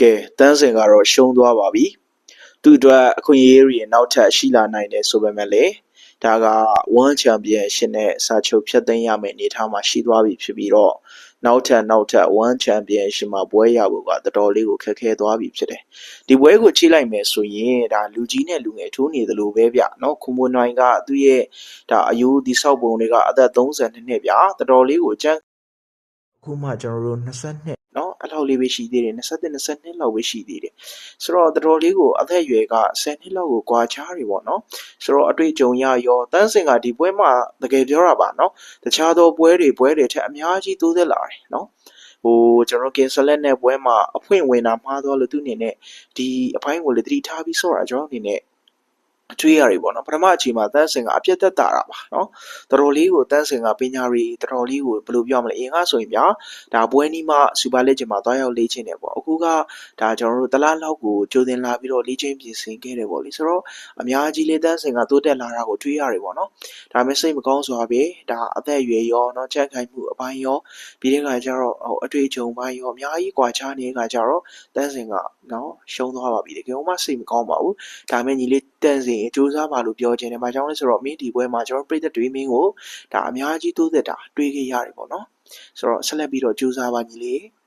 ကဲတန်းစင်ကတော့ရှုံးသွားပါပြီသူအတွက်အခွင့်အရေးတွေနောက်ထပ်ရှိလာနိုင်တယ်ဆိုပေမဲ့လည်းဒါက1 championship နဲ့စာချုပ်ဖြတ်သိမ်းရမယ့်အနေအထားမှာရှိသွားပြီဖြစ်ပြီးတော့နောက်ထပ်နောက်ထပ်1 championship မှာပွဲရဖို့ကတော်တော်လေးကိုခက်ခဲသွားပြီဖြစ်တယ်။ဒီပွဲကိုချိလိုက်မယ်ဆိုရင်ဒါလူကြီးနဲ့လူငယ်ထိုးနေသလိုပဲဗျ။နော်ခွန်မွန်နိုင်ကသူ့ရဲ့ဒါအယူဒီဆောက်ပုံတွေကအသက်32နှစ်ဗျ။တော်တော်လေးကိုအကျန်းအခုမှကျွန်တော်တို့22 လောက်လေးပဲရှိသေးတယ်21 22လောက်ပဲရှိသေးတယ်ဆိုတော့တော်တော်လေးကိုအသက်အရွယ်က10နှစ်လောက်ကိုကွာခြားတယ်ပေါ့နော်ဆိုတော့အတွေ့အကြုံရရောတန်းစင်ကဒီပွဲမှာတကယ်ပြောတာပါနော်တခြားသောပွဲတွေပွဲတွေထက်အများကြီးတိုးသက်လာတယ်နော်ဟိုကျွန်တော်ကင်ဆယ်လက်နဲ့ပွဲမှာအဖွင့်ဝင်တာမှားသွားလို့သူအနေနဲ့ဒီအပိုင်းကိုလည်းသတိထားပြီးဆော့တာကျွန်တော်အနေနဲ့ အကျွေးရတွေပေါ့နော်ပထမအချိန်မှာတန်းစင်ကအပြတ်သက်တာတာပါနော်တော်တော်လေးကိုတန်းစင်ကပညာရီတော်တော်လေးကိုဘယ်လိုပြောမလဲအင်ကဆိုရင်ဗျာဒါဘွဲနီးမှစူပါလက်ချင်မှာတွားရောက်လေ့ချင်တယ်ပေါ့အခုကဒါကျွန်တော်တို့တလားလောက်ကိုကြိုတင်လာပြီးတော့လေ့ချင်ပြင်ဆင်ခဲ့တယ်ပေါ့လေဆိုတော့အများကြီးလေးတန်းစင်ကတိုးတက်လာတာကိုတွေ့ရတယ်ပေါ့နော်ဒါပေမဲ့စိတ်မကောင်းစွာပဲဒါအသက်အရွယ်ရောနော်ချမ်းခိုင်မှုအပိုင်းရောပြီးတဲ့ခါကျတော့ဟိုအတွေ့အကြုံပိုင်းရောအများကြီးကွာခြားနေတဲ့ခါကျတော့တန်းစင်ကနော်ရှုံးသွားပါပြီတကယ်မှစိတ်မကောင်းပါဘူးဒါပေမဲ့ညီလေးတန်းစင်စူးစမ်းပါလို့ပြောချင်တယ်။ဘာကြောင့်လဲဆိုတော့မင်းဒီပွဲမှာကျွန်တော်ပြည်သက်တွေမင်းကိုဒါအများကြီးတိုးသက်တာတွေးခဲ့ရတယ်ပေါ့နော်။ဆိုတော့ဆက်လက်ပြီးတော့စူးစမ်းပါညီလေး။